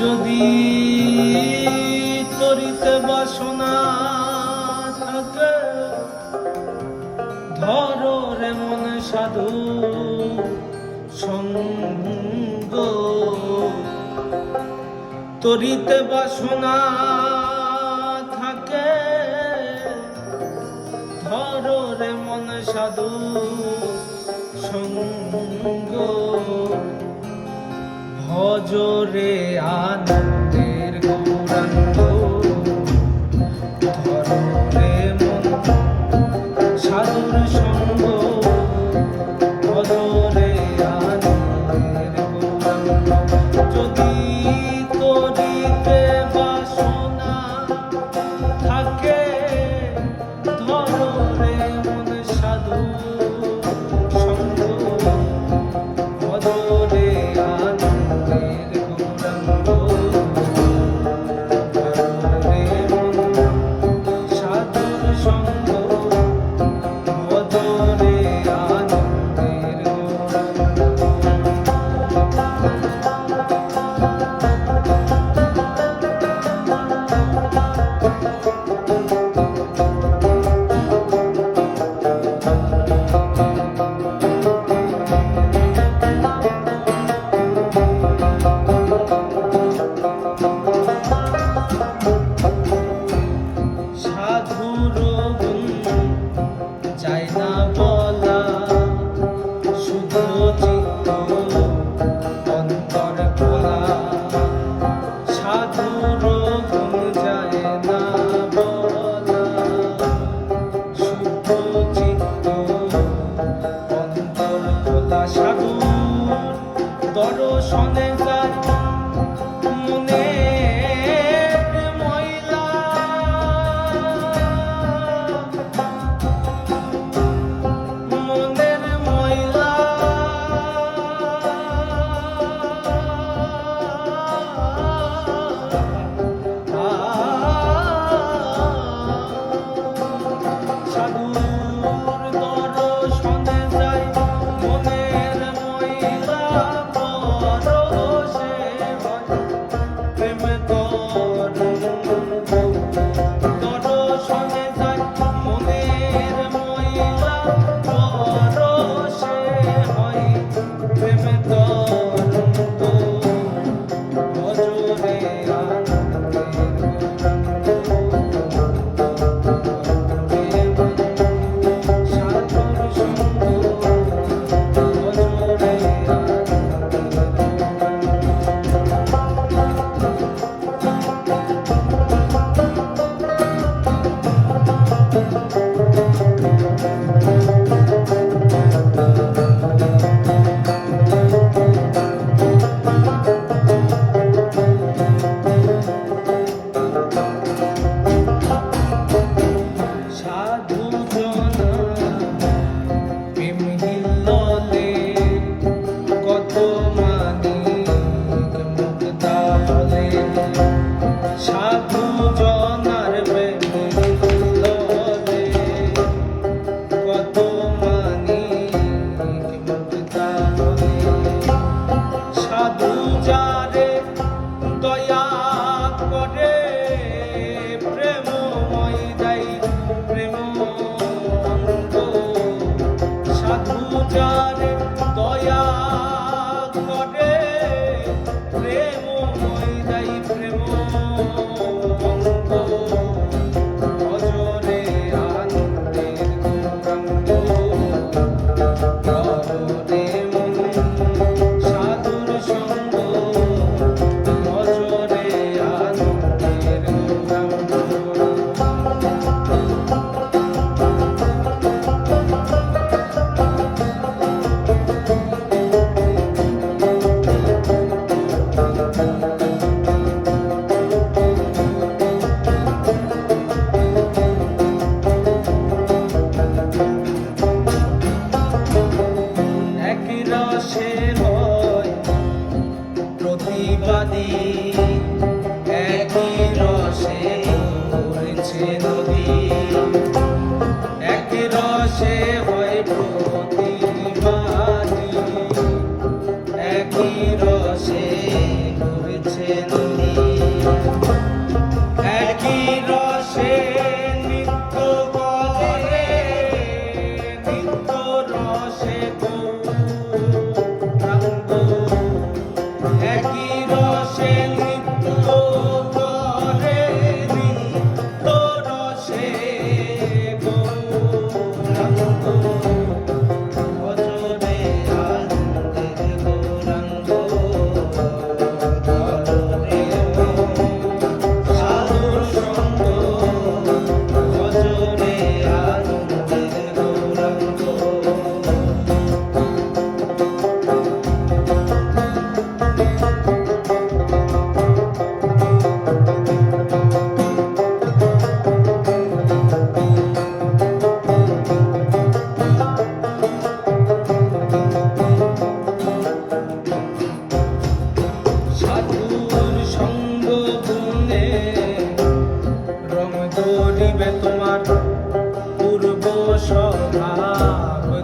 যদি তরিতে বাসনা থাকে, ধরো রে মন সাধু সঙ্গ। তরিতে বাসনা থাকে, ধরো রে মন সাধু সঙ্গ। ভজরে আনন্দের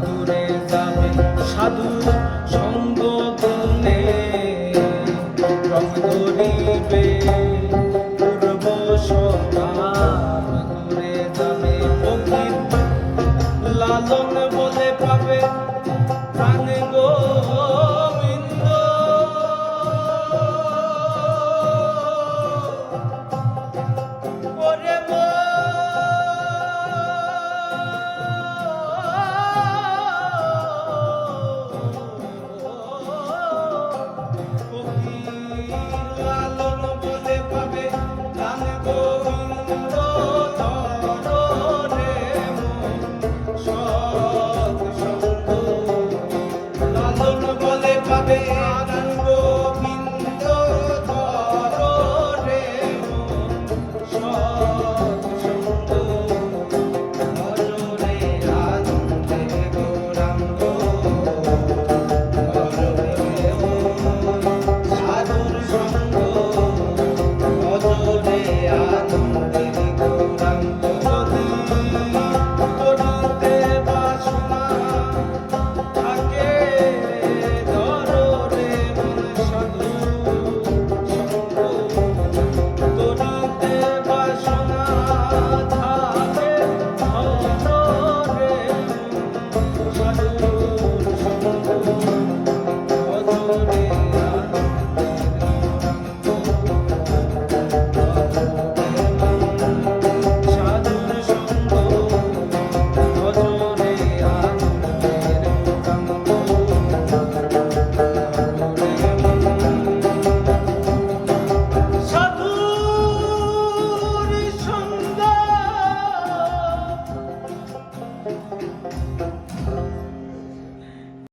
সাধুরে যাবে সাধু সঙ্গ গুণে রং করিবে। পূর্ব সকাল যাবে লালন বলে পাবে প্রাণে